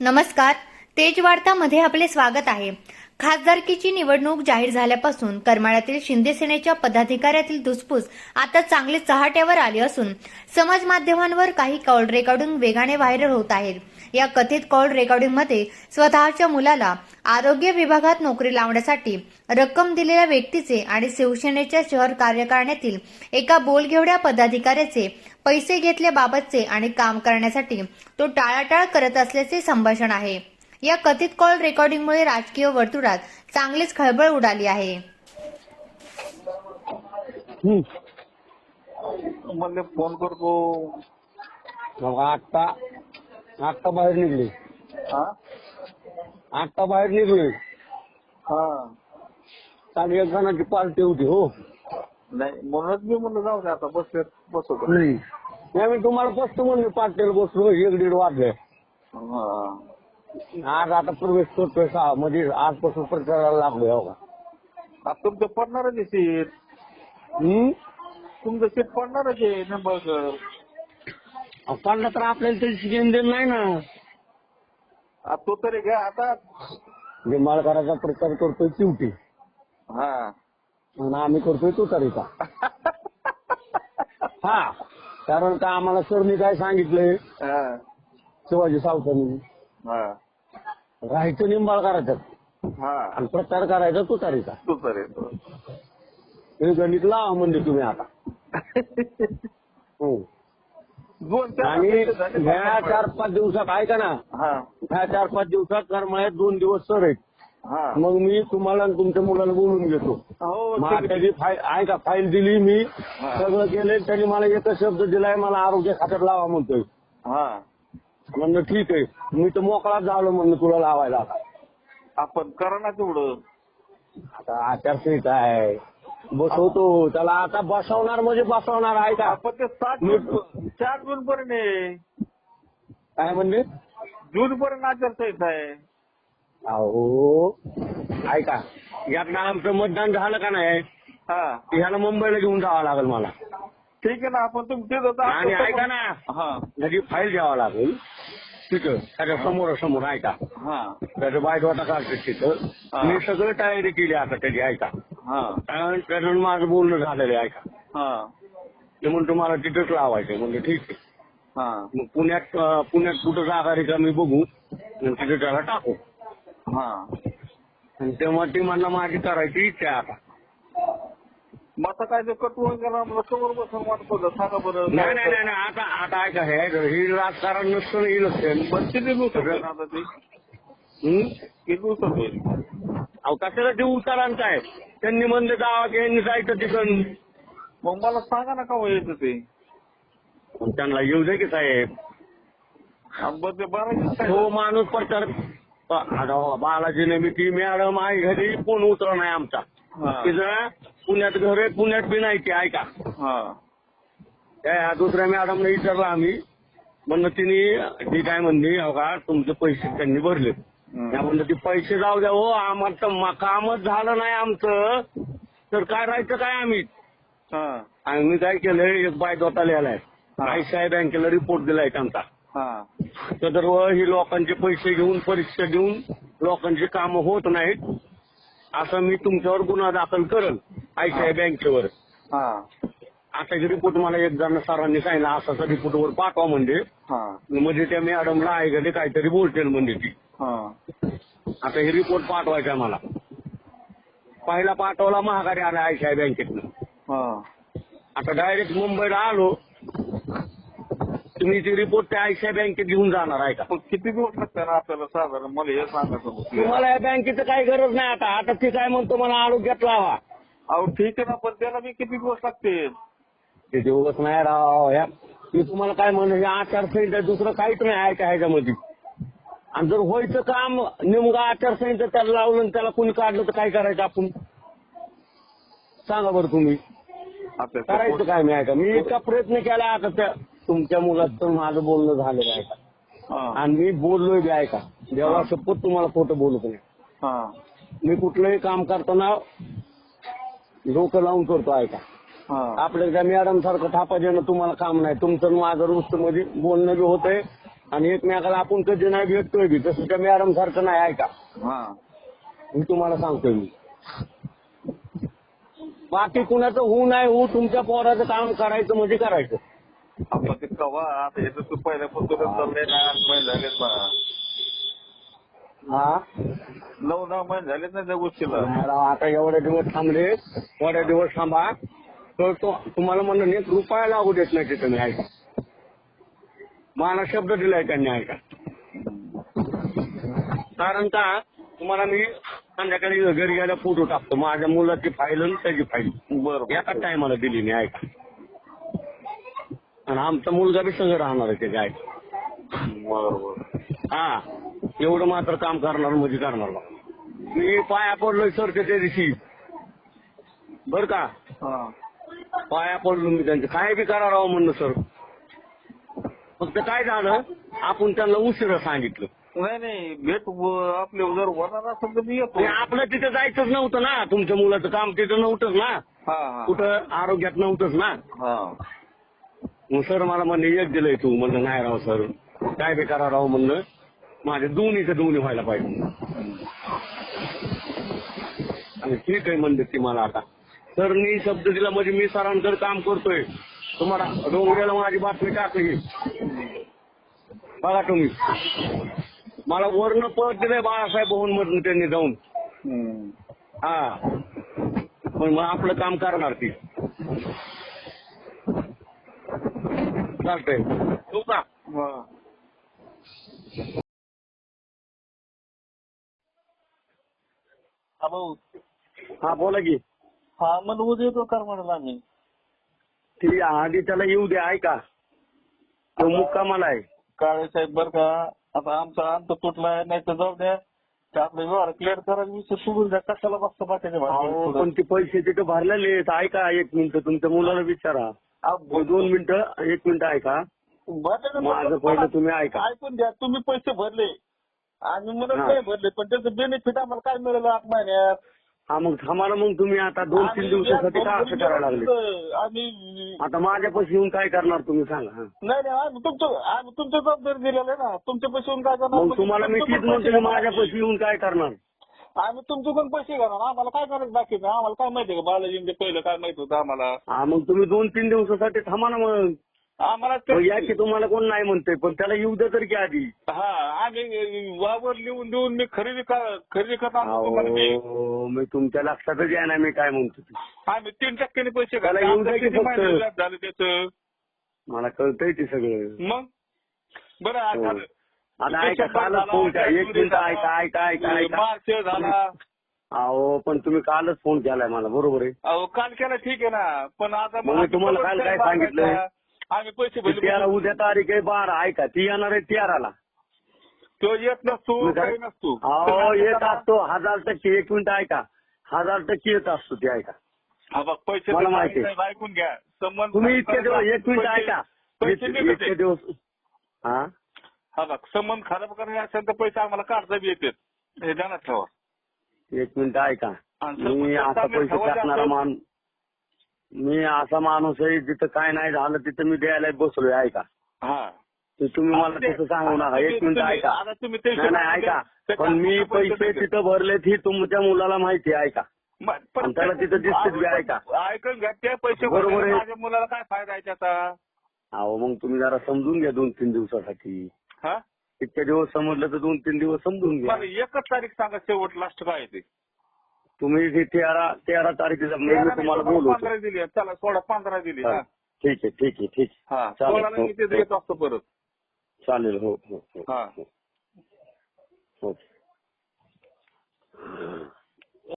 नमस्कार. तेजवार्तामध्ये आपले स्वागत आहे. खासदारकीची निवडणूक जाहीर झाल्यापासून करमाळ्यातील शिंदे सेनेच्या पदाधिकाऱ्यातील धुसफूस आता चांगले चहाट्यावर आली असून समाज माध्यमांवर काही कॉल काढून वेगाने व्हायरल होत आहेत. या कथित कॉल रेकॉर्डिंगमध्ये स्वतःच्या मुलाला आरोग्य विभागात नोकरी लावण्यासाठी रक्कम दिलेल्या व्यक्तीचे आणि शिवसेनेच्या शहर कार्यकारिणीतील एका बोलघेवड्या पदाधिकाऱ्याचे पैसे घेतल्याबाबतचे आणि काम करण्यासाठी तो टाळाटाळ करत असल्याचे संभाषण आहे. या कथित कॉल रेकॉर्डिंगमुळे राजकीय वर्तुळात चांगलीच खळबळ उडाली आहे. फोन करतो. आत्ता बाहेर निघले. हा? आत्ता बाहेर निघले. हा. एक जणांची पार्टी होती हो. नाही म्हणूनच मी म्हणलं जाऊ दे आता बसले बसवतो नाही. मी तुम्हाला बसतो म्हणले पार्टीला बसलो एक दीड वाजले. हा. आज आता प्रवेश करतोय सहा म्हणजे आजपासून प्रचाराला लागलोय हो का? आता तुमचं पडणारच आहे सीट. हम्म? तुमचं सीट पडणारच आहे निंबाळकर अहो, काढला तर आपल्याला त्याची घेऊन देण नाही ना. आता तो तरी घ्या आता निंबाळकराचा प्रचार करतोय चिवटी. हा. आणि आम्ही करतोय तुतारीचा. हा कारण का आम्हाला सरनी काय सांगितलंय? हा. शिवाजी सावकारांनी. हा. राहायचं निंबाळकराचं हा. आणि प्रचार करायचा तुतारीचा. तू तरी तो. हे गणित लावा म्हणजे तुम्ही आता. हो. आणि. ह्या चार पाच दिवसात ऐका ना. हा. ह्या चार पाच दिवसात करमाळ्यात दोन दिवस सर आहेत. हा. मग मी तुम्हाला आणि तुमच्या मुलाला बोलून घेतो. हो. त्याची फाईल ऐका फाईल दिली मी हा. सगळं केलंय त्यांनी मला एकच शब्द दिलाय मला आरोग्य खात्यात लावा म्हणतोय. हा. म्हणलं ठीक आहे. मी तर मोकळाच झालो म्हणलं तुला लावायला. आपण करा ना तेवढं. आता आचारसंहिता आहे. बसवतो त्याला आता बसवणार म्हणजे बसवणार आहे का? आपण ते सात जून चार जून पर्यंत आहे. काय म्हणले? जून पर्यंत आचारसंहिता आहे. अहो ऐका यातनं आमचं मतदान झालं का नाही? हा. ह्याला मुंबईला घेऊन जावं लागेल मला. ठीक आहे ना आपण जा. आणि ऐका ना. हा. त्याची फाईल द्यावं लागेल. तिथं त्याच्यासमोर समोर ऐका हा. त्याचं बायटवाटा काढतात तिथं. हा. मी सगळं तयारी केली आता त्याची ऐका हा. कारण त्याचं माझं बोलणं झालेलं आहे ऐका. हा. ते म्हणतो मला तिथंच लावायचं म्हणजे ठीक आहे. हा. मग पुण्यात अं, पुण्यात कुठं जागा रिकामी बघू आणि तिथं त्याला टाकू. हा. आणि तेव्हा ती मला माझी करायची इच्छा आहे आता. मग आता काय ते कटवून गेला मला समोर बसून वाटत होतं. सांगा बरं. नाही नाही नाही नाही, आता आता ऐका हे ही राजकारण नसतं ही नसतं. पण किती दिवसात होईल आता ते? हं? किती दिवसात होईल अहो कशाला ते उतारांचं आहे त्यांनी म्हणले जावा की यांनी जायचं तिकडून मग मला सांगा ना का यायचं ते? मग त्यांना येऊ दे की साहेब. आणि बरं ते तो माणूस प्रचार प- आता हो, बालाजीने मी ती मॅडम आई घरी कोण उतरा नाही आमचा. हा. तिचं पुण्यात घर आहे पुण्यात बी नाही की ऐका. हा. त्या दुसऱ्या मॅडमने विचारलं आम्ही. म्हणलं तिने ती काय म्हणली हो का तुमचे पैसे त्यांनी भरले. त्या म्हणलं ते पैसे जाऊ द्या हो आम्हाला तर कामच झालं नाही आमचं. तर काय राहायचं काय आम्ही? हा. आणि मी काय केलंय एक बाय दोता लिहिलाय. आयसीआय बँकेला रिपोर्ट दिलाय त्यांचा. तर ही लोकांचे पैसे घेऊन परीक्षा देऊन लोकांची कामं होत नाहीत. असं मी तुमच्यावर गुन्हा दाखल करेल आयसीआय बँकेवर. हा. असा रिपोर्ट मला एक जण सरांनी सांगितलं असा रिपोर्ट वर पाठवा म्हणजे म्हणजे त्या मॅडमला ऐकले काहीतरी बोलतील म्हणजे ती. आता हे रिपोर्ट पाठवायचा मला. पहिला पाठवला महागारी आला आयसीआय बँकेतनं. हा. आता डायरेक्ट मुंबईला आलो तुम्ही ती रिपोर्ट त्या आयसीआय बँकेत घेऊन जाणार आहे का? पण किती दिवस लागतात आपल्याला साधारण? मला हे सांगायचं. तुम्हाला या बँकेचं काही गरज नाही आता. आता ती काय म्हणतो मला आरोग्यात लावा. अहो ठीक आहे ना पण त्याला मी किती दिवस लागतील? ते दिवस नाही राव ह्या मी तुम्हाला काय म्हणलं हे आचारसंहिता दुसरं काहीच नाही आहे का ह्याच्यामध्ये? आणि जर व्हायचं काम नेमकं आचारसंहिता त्याला लावलं आणि त्याला कोणी काढलं तर काय करायचं आपण? सांगा बरं तुम्ही. करायचं काय मी ऐका. मी इतका प्रयत्न केला आता त्या तुमच्या मुलाचं माझं बोलणं झालेलं आहे का आणि मी बोललोय बी ऐका. देवा शपथ तुम्हाला खोटं बोलत नाही. मी कुठलंही काम करताना डोकं लावून करतो ऐका. हा. आपल्या त्या मॅडम सारखं थापा देणं तुम्हाला काम नाही. तुमचं माझं नुसतं मध्ये बोलणं बी होतंय. आणि एकमेकाला आपण कधी नाही भेटतोय बी तसं त्या मॅडम सारखं नाही ऐका. हा. मी तुम्हाला सांगतोय मी. बाकी कुणाचं होऊ नाही होऊ तुमच्या पोराचं काम करायचं म्हणजे करायचं. आता ते कवा आता हे तर तू पहिल्यापासून चाललंय ना आठ महिने झालेत ना हा? नऊ दहा महिने झालेत ना त्या गोष्टीला. मॅडम, आता एवढे दिवस थांबले एवढ्या दिवस थांबा. तर तो तुम्हाला म्हणलं एक रुपया लागू देत नाही तिथं मी ऐका. मला शब्द दिलाय त्यांनी ऐका कारण का तुम्हाला मी संध्याकाळी घरी गेल्या फोटो टाकतो. माझ्या मुलाची फाईल आणि त्याची फाईल बरं एकाच टायमाला दिली मी ऐका. आणि आमचा मुलगा बी सगळं राहणार आहे त्याच्या ऐका बरोबर. हा एवढं मात्र काम करणार म्हणजे करणार बा. मी पाया पडलोय सर त्या दिवशी. बर का? पाया पडलो मी त्यांचं काय बी करा राव म्हणलं सर फक्त काय झालं? आपण त्यांना उशिरा सांगितलं. नाही नाही भेट आपले जर होणार असेल तर मी येतो. आपलं तिथं जायचंच नव्हतं ना. तुमच्या मुलाचं काम तिथं नव्हतंच ना. कुठं आरोग्यात नव्हतंच ना. हा. मग सर मला म्हणले एक दिलंय तू. म्हणलं नाही राव सर. काय बी करा राव म्हणलं. माझे दोन्हीचं दोन्ही व्हायला पाहिजे. आणि ठीक आहे म्हणते ती मला आता. सर मी शब्द दिला म्हणजे मी सरांकडे काम करतोय. तुम्हाला डोंगऱ्याला माझी बातमी टाकली. बघा तुम्ही. मला वर्ण पद दिलंय बाळासाहेब भवन मधून त्यांनी जाऊन. हम्म. हा. पण मग आपलं काम करणार ती. चालतंय. तू का? हा. हा भाऊ. हा बोला की. हा मग उद्या येतो कर म्हणाल आम्ही? ती आधी त्याला येऊ द्या ऐका. तो मुक्कामाला आहे. काळे साहेब बर का आता आमचा अंत तुटलाय नाही तर जाऊ द्या. ते आपले व्यवहार क्लिअर करायला विषय सोडून द्या. कशाला बसतं बाकीच्या अहो, पण भाषेत ते पैसे तिथे भरलेले आहेत. ऐका एक मिनिट तुमच्या मुलाला विचारा. हो, दोन मिनिटं एक मिनिट ऐका. माझं पहिलं तुम्ही ऐका. ऐकून द्या तुम्ही पैसे भरले. आणि म्हणत हा. नाही भरले पण त्याचं बेनिफिट आम्हाला काय मिळालं आठ महिन्यात? हा मग थांबा ना मग तुम्ही आता दोन तीन दिवसासाठी का असं करायला लागले? आम्ही आता माझ्यापाशी येऊन काय करणार तुम्ही सांगा हा. नाही नाही आम्ही तुमचं आम्ही तुमच्या जबाबदारी दिलेलं आहे ना. तुमच्या पैसे येऊन काय करणार? मग तुम्हाला मी तीच म्हणतो की माझ्यापाशी येऊन काय करणार? आम्ही तुमच्याकडून पैसे घेणार आम्हाला काय करायचं बाकी नाही आम्हाला काय माहिती का? बालाजींचे पहिलं काय माहीत होतं आम्हाला? हा मग तुम्ही दोन तीन दिवसासाठी थांबा ना मग. या तुम्हाला कोण नाही म्हणतंय पण त्याला येऊ द्या तर की आधी. हा आम्ही वावर लिहून देऊन मी खरेदी खरेदी तुम्हाला मी. मी तुमच्या लक्षातच आहे ना मी काय म्हणतो. आम्ही तीन टक्क्याने पैसे घातले. येऊ द्या की फक्त. झालं त्याचं? मला कळतंय ते सगळं. मग? बरं हो. झालं आता ऐका कालच फोन एक मिनिट ऐका ऐका ऐका ऐका. मार्च झाला. अहो पण तुम्ही कालच फोन केलाय मला बरोबर आहे. अहो काल केला ठीक आहे ना. पण आता मी तुम्हाला काल काय सांगितलंय? आम्ही पैसे तेरा भरले उद्या तारीख आहे बारा ऐका ती येणार आहे तेराला. तो येत नसतो काही नसतो. अहो येत असतो हजार टक्के एक मिनिट ऐका. हजार टक्के येत असतो ते ऐका. हा बघ पैसे मला माहिती आहे. साहेब ऐकून घ्या. संबंध तुम्ही इतके दिवस एक मिनिट पैसे- ऐका. पैसे इत- निघते. इतके दिवस हा? हा बघ संबंध खराब करायचे असेल तर पैसे आम्हाला काढता बी येतात. हे ध्यानात ठेवा. एक मिनिट ऐका. आणि मी चांगले पैसे टाकणारा मान मी असा माणूस आहे जिथं काय नाही झालं तिथं मी द्यायला बसलोय ऐका. हा. ते तुम्ही मला तसं सांगू नका एक मिनिट ऐका. आता तुम्ही ते नाही नाही ऐका. पण मी पैसे. तिथं भरलेत ही तुमच्या मुलाला माहिती आहे ऐका. मग- पण आणि त्याला तिथं दिसतेच बी ऐका. ऐकून घ्या ते पैसे बरोबर आहे. माझ्या मुलाला काय फायदा आहे त्याचा? अहो मग तुम्ही जरा समजून घ्या दोन तीन दिवसासाठी. हा? इतके दिवस समजलं तर दोन तीन दिवस समजून घ्या. एकच तारीख सांगा शेवट लास्ट काय आहे ते? तुम्ही जी तेरा तेरा तारीख जमली मी तुम्हाला बोलवतो पंधरा दिली चला सोळा पंधरा दिली हा. ठीक आहे ठीक आहे ठीक आहे. हा सोळाला हो, मी तिथे हो. असतो परत चालेल हो हो, हो हा. हो हो